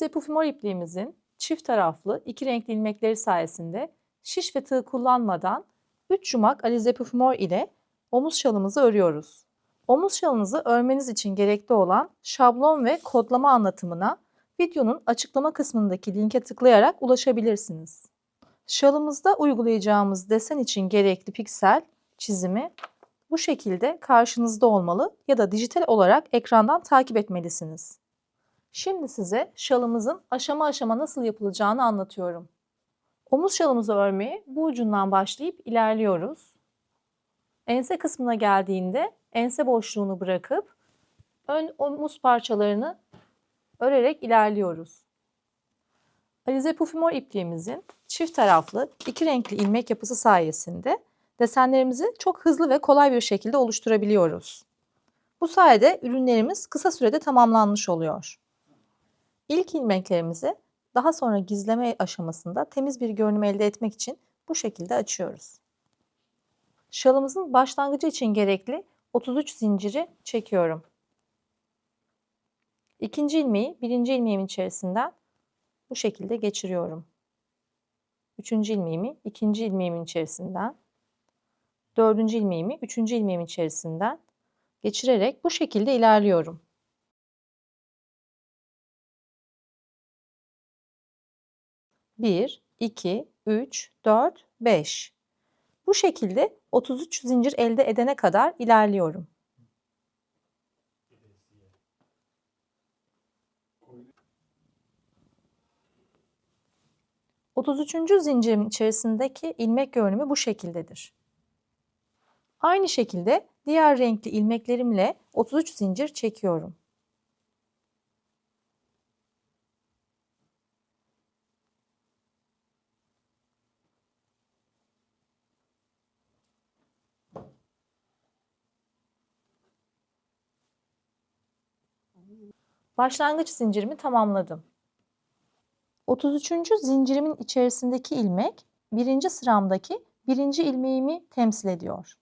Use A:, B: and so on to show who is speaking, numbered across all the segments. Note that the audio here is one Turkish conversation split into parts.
A: Alize Pufimor ipliğimizin çift taraflı iki renkli ilmekleri sayesinde şiş ve tığ kullanmadan 3 yumak Alize Pufimor ile omuz şalımızı örüyoruz. Omuz şalınızı örmeniz için gerekli olan şablon ve kodlama anlatımına videonun açıklama kısmındaki linke tıklayarak ulaşabilirsiniz. Şalımızda uygulayacağımız desen için gerekli piksel çizimi bu şekilde karşınızda olmalı ya da dijital olarak ekrandan takip etmelisiniz. Şimdi size şalımızın aşama aşama nasıl yapılacağını anlatıyorum. Omuz şalımızı örmeye bu ucundan başlayıp ilerliyoruz. Ense kısmına geldiğinde ense boşluğunu bırakıp ön omuz parçalarını örerek ilerliyoruz. Alize Pufimor ipliğimizin çift taraflı iki renkli ilmek yapısı sayesinde desenlerimizi çok hızlı ve kolay bir şekilde oluşturabiliyoruz. Bu sayede ürünlerimiz kısa sürede tamamlanmış oluyor. İlk ilmeklerimizi daha sonra gizleme aşamasında temiz bir görünüm elde etmek için bu şekilde açıyoruz. Şalımızın başlangıcı için gerekli 33 zinciri çekiyorum. İkinci ilmeği birinci ilmeğimin içerisinden bu şekilde geçiriyorum. Üçüncü ilmeğimi ikinci ilmeğimin içerisinden, dördüncü ilmeğimi üçüncü ilmeğimin içerisinden geçirerek bu şekilde ilerliyorum. Bir, iki, üç, dört, beş. Bu şekilde 33 zincir elde edene kadar ilerliyorum. Otuz üçüncü zincirin içerisindeki ilmek görünümü bu şekildedir. Aynı şekilde diğer renkli ilmeklerimle 33 zincir çekiyorum. Başlangıç zincirimi tamamladım. 33. zincirimin içerisindeki ilmek birinci sıramdaki birinci ilmeğimi temsil ediyor.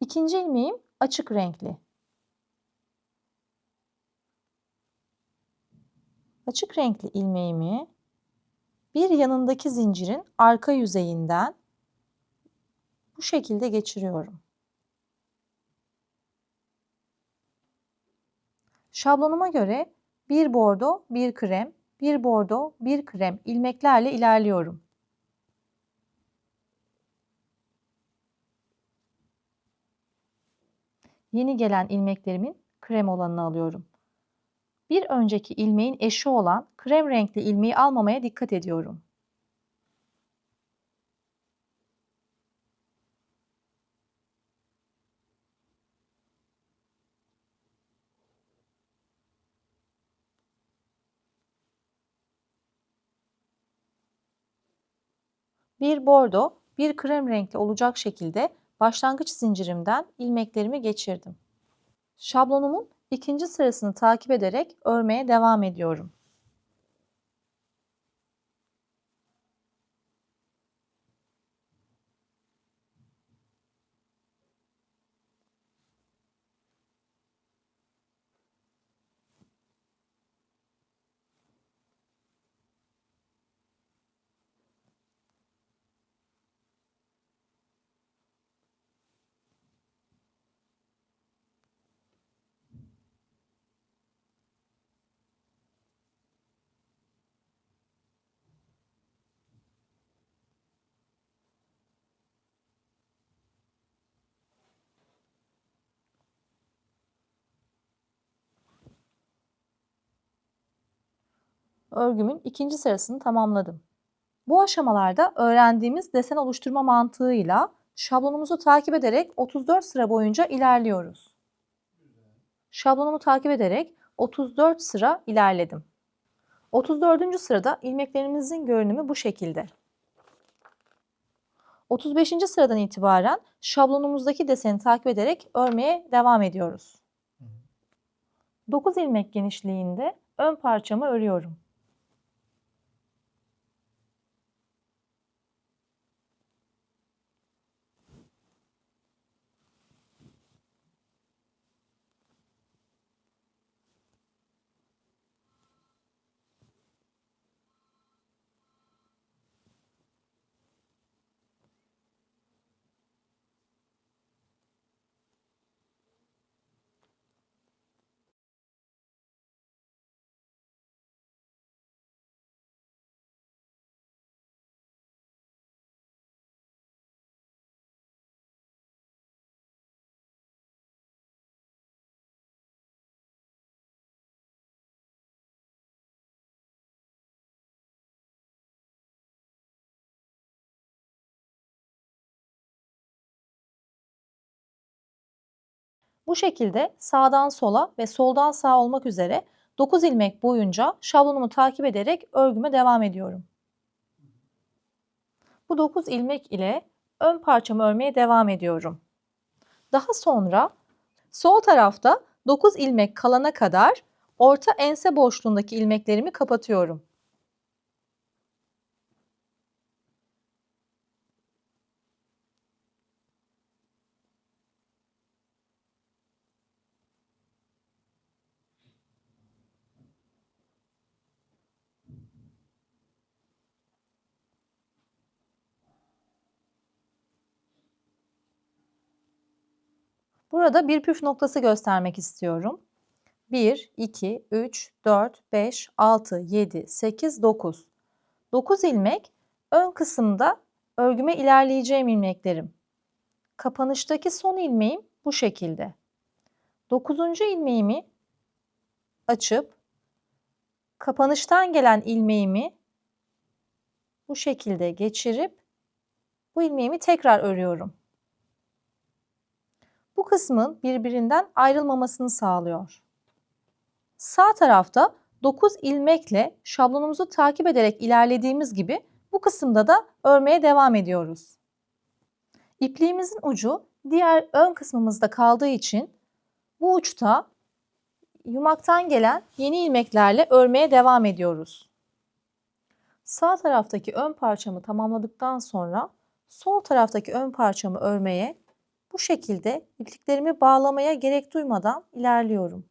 A: İkinci ilmeğim açık renkli. Açık renkli ilmeğimi bir yanındaki zincirin arka yüzeyinden bu şekilde geçiriyorum. Şablonuma göre bir bordo, bir krem, bir bordo, bir krem ilmeklerle ilerliyorum. Yeni gelen ilmeklerimin krem olanını alıyorum. Bir önceki ilmeğin eşi olan krem renkli ilmeği almamaya dikkat ediyorum. Bir bordo, bir krem renkli olacak şekilde başlangıç zincirimden ilmeklerimi geçirdim. Şablonumun ikinci sırasını takip ederek örmeye devam ediyorum. Örgümün ikinci sırasını tamamladım. Bu aşamalarda öğrendiğimiz desen oluşturma mantığıyla şablonumuzu takip ederek 34 sıra boyunca ilerliyoruz. Şablonumu takip ederek 34 sıra ilerledim. 34. sırada ilmeklerimizin görünümü bu şekilde. 35. sıradan itibaren şablonumuzdaki deseni takip ederek örmeye devam ediyoruz. 9 ilmek genişliğinde ön parçamı örüyorum. Bu şekilde sağdan sola ve soldan sağa olmak üzere 9 ilmek boyunca şablonumu takip ederek örgüme devam ediyorum. Bu 9 ilmek ile ön parçamı örmeye devam ediyorum. Daha sonra sol tarafta 9 ilmek kalana kadar orta ense boşluğundaki ilmeklerimi kapatıyorum. Burada bir püf noktası göstermek istiyorum. 1, 2, 3, 4, 5, 6, 7, 8, 9. 9 ilmek ön kısımda örgüme ilerleyeceğim ilmeklerim. Kapanıştaki son ilmeğim bu şekilde. 9. ilmeğimi açıp kapanıştan gelen ilmeğimi bu şekilde geçirip bu ilmeğimi tekrar örüyorum. Bu kısmın birbirinden ayrılmamasını sağlıyor. Sağ tarafta 9 ilmekle şablonumuzu takip ederek ilerlediğimiz gibi bu kısımda da örmeye devam ediyoruz. İpliğimizin ucu diğer ön kısmımızda kaldığı için bu uçta yumaktan gelen yeni ilmeklerle örmeye devam ediyoruz. Sağ taraftaki ön parçamı tamamladıktan sonra sol taraftaki ön parçamı örmeye bu şekilde ipliklerimi bağlamaya gerek duymadan ilerliyorum.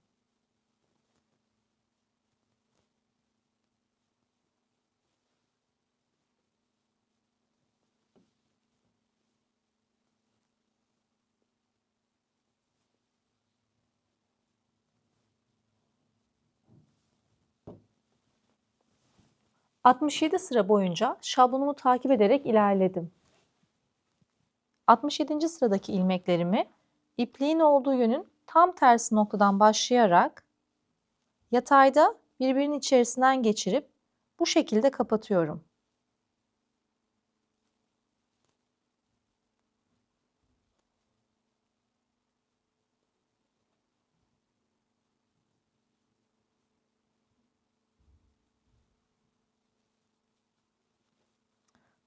A: ...67 sıra boyunca şablonumu takip ederek ilerledim. 67. sıradaki ilmeklerimi ipliğin olduğu yönün tam tersi noktadan başlayarak yatayda birbirinin içerisinden geçirip bu şekilde kapatıyorum.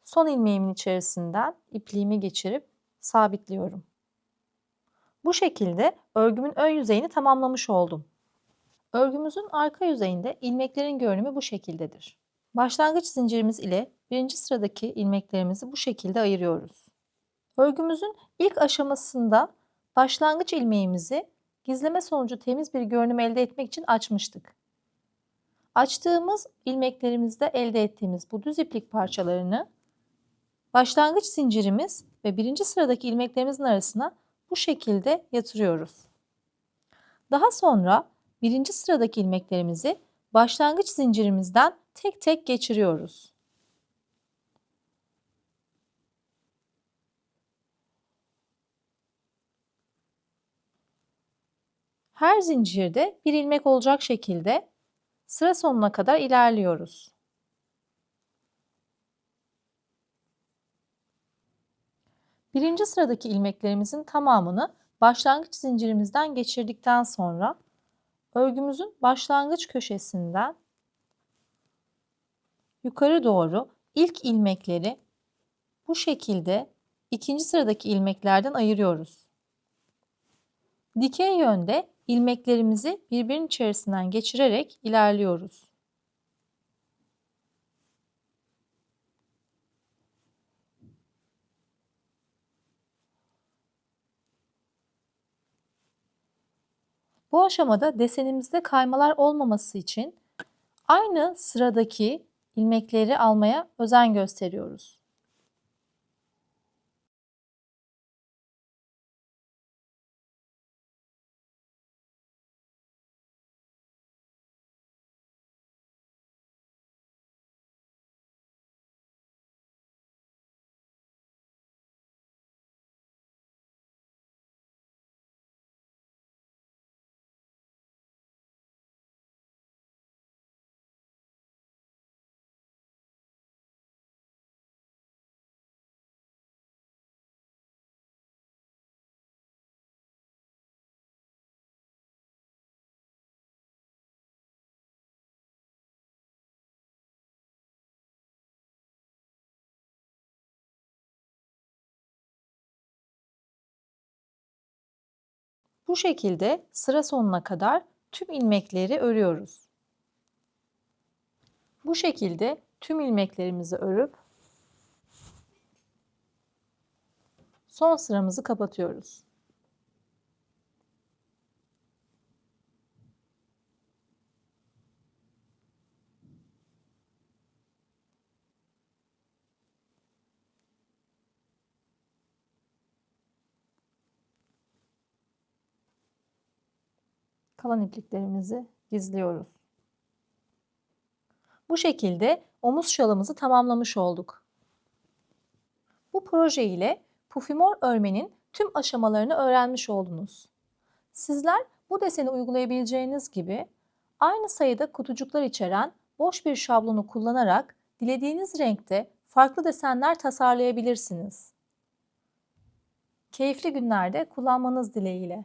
A: Son ilmeğimin içerisinden ipliğimi geçirip sabitliyorum. Bu şekilde örgümün ön yüzeyini tamamlamış oldum. Örgümüzün arka yüzeyinde ilmeklerin görünümü bu şekildedir. Başlangıç zincirimiz ile birinci sıradaki ilmeklerimizi bu şekilde ayırıyoruz. Örgümüzün ilk aşamasında başlangıç ilmeğimizi gizleme sonucu temiz bir görünüm elde etmek için açmıştık. Açtığımız ilmeklerimizde elde ettiğimiz bu düz iplik parçalarını Başlangıç zincirimiz ve birinci sıradaki ilmeklerimizin arasına bu şekilde yatırıyoruz. Daha sonra birinci sıradaki ilmeklerimizi başlangıç zincirimizden tek tek geçiriyoruz. Her zincirde bir ilmek olacak şekilde sıra sonuna kadar ilerliyoruz. Birinci sıradaki ilmeklerimizin tamamını başlangıç zincirimizden geçirdikten sonra örgümüzün başlangıç köşesinden yukarı doğru ilk ilmekleri bu şekilde ikinci sıradaki ilmeklerden ayırıyoruz. Dikey yönde ilmeklerimizi birbirinin içerisinden geçirerek ilerliyoruz. Bu aşamada desenimizde kaymalar olmaması için aynı sıradaki ilmekleri almaya özen gösteriyoruz. Bu şekilde sıra sonuna kadar tüm ilmekleri örüyoruz. Bu şekilde tüm ilmeklerimizi örüp son sıramızı kapatıyoruz. Kalan ipliklerimizi gizliyoruz. Bu şekilde omuz şalımızı tamamlamış olduk. Bu proje ile pufimor örmenin tüm aşamalarını öğrenmiş oldunuz. Sizler bu deseni uygulayabileceğiniz gibi aynı sayıda kutucuklar içeren boş bir şablonu kullanarak dilediğiniz renkte farklı desenler tasarlayabilirsiniz. Keyifli günlerde kullanmanız dileğiyle.